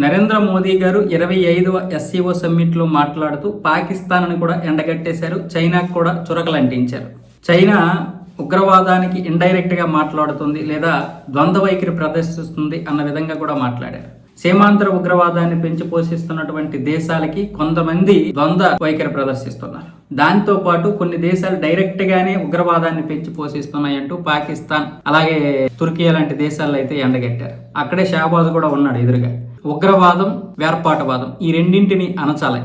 నరేంద్ర మోదీ గారు ఇరవై ఐదవ ఎస్సీఓ సమ్మిట్లో మాట్లాడుతూ పాకిస్తాన్ని కూడా ఎండగట్టేశారు చైనాకు కూడా చురకలంటించారు. చైనా ఉగ్రవాదానికి ఇండైరెక్ట్గా మాట్లాడుతుంది లేదా ద్వంద్వ వైఖరి ప్రదర్శిస్తుంది అన్న విధంగా కూడా మాట్లాడారు. సీమాంతర ఉగ్రవాదాన్ని పెంచి పోషిస్తున్నటువంటి దేశాలకి కొంతమంది ద్వంద్వ వైఖరి ప్రదర్శిస్తున్నారు. దాంతో పాటు కొన్ని దేశాలు డైరెక్ట్ గానే ఉగ్రవాదాన్ని పెంచి పోషిస్తున్నాయంటూ పాకిస్తాన్ అలాగే తుర్కీ లాంటి దేశాల్లో అయితే ఎండగట్టారు. అక్కడే షాబాజ్ కూడా ఉన్నాడు ఎదురుగా. ఉగ్రవాదం వేర్పాటువాదం ఈ రెండింటిని అణచాలి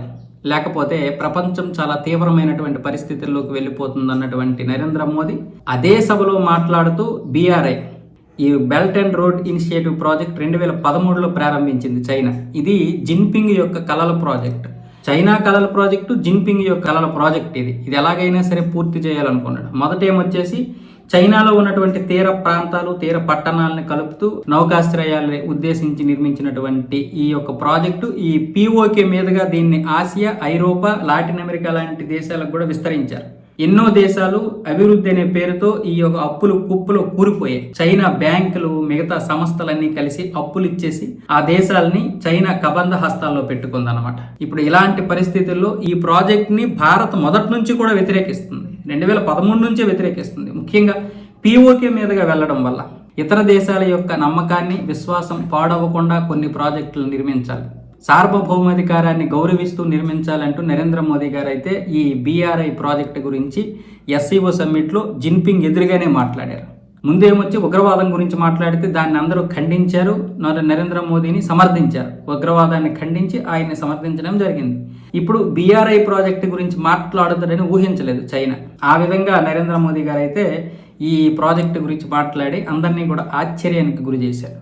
లేకపోతే ప్రపంచం చాలా తీవ్రమైనటువంటి పరిస్థితుల్లోకి వెళ్ళిపోతుంది అన్నటువంటి నరేంద్ర మోదీ అదే సభలో మాట్లాడుతూ బీఆర్ఐ ఈ belt and road initiative project రెండు వేల పదమూడులో ప్రారంభించింది చైనా. ఇది జిన్పింగ్ యొక్క కళల ప్రాజెక్ట్ చైనా కళల ప్రాజెక్టు జిన్పింగ్ యొక్క కళల ప్రాజెక్ట్ ఇది. ఇది ఎలాగైనా సరే పూర్తి చేయాలనుకున్నాడు. మొదట ఏమొచ్చేసి చైనాలో ఉన్నటువంటి తీర ప్రాంతాలు తీర పట్టణాలను కలుపుతూ నౌకాశ్రయాలని ఉద్దేశించి నిర్మించినటువంటి ఈ యొక్క ప్రాజెక్టు ఈ పిఓకే మీదుగా దీన్ని ఆసియా ఐరోపా లాటిన్ అమెరికా లాంటి దేశాలకు కూడా విస్తరించారు. ఎన్నో దేశాలు అభివృద్ధి అనే పేరుతో ఈ యొక్క అప్పులు కుప్పులో కూరిపోయాయి. చైనా బ్యాంకులు మిగతా సంస్థలన్నీ కలిసి అప్పులు ఇచ్చేసి ఆ దేశాలని చైనా కబంధ హస్తాల్లో పెట్టుకుందనమాట ఇప్పుడు ఇలాంటి పరిస్థితుల్లో ఈ ప్రాజెక్ట్ని భారత్ మొదటి నుంచి కూడా వ్యతిరేకిస్తుంది. రెండు వేల పదమూడు నుంచే వ్యతిరేకిస్తుంది. ముఖ్యంగా పిఓకే మీదుగా వెళ్ళడం వల్ల. ఇతర దేశాల యొక్క నమ్మకాన్ని విశ్వాసం పాడవకుండా కొన్ని ప్రాజెక్టులు నిర్మించాలి. సార్వభౌమాధికారాన్ని గౌరవిస్తూ నిర్మించాలంటూ నరేంద్ర మోదీ గారు అయితే ఈ బీఆర్ఐ ప్రాజెక్టు గురించి ఎస్సీఓ సమ్మిట్లో జిన్పింగ్ ఎదురుగానే మాట్లాడారు. ముందేమొచ్చి ఉగ్రవాదం గురించి మాట్లాడితే దాన్ని అందరూ ఖండించారు నరేంద్ర మోదీని సమర్థించారు. ఉగ్రవాదాన్ని ఖండించి ఆయన్ని సమర్థించడం జరిగింది. ఇప్పుడు బీఆర్ఐ ప్రాజెక్టు గురించి మాట్లాడుతాడని ఊహించలేదు చైనా. ఆ విధంగా నరేంద్ర మోదీ గారు అయితే ఈ ప్రాజెక్టు గురించి మాట్లాడి అందరినీ కూడా ఆశ్చర్యానికి గురి చేశారు.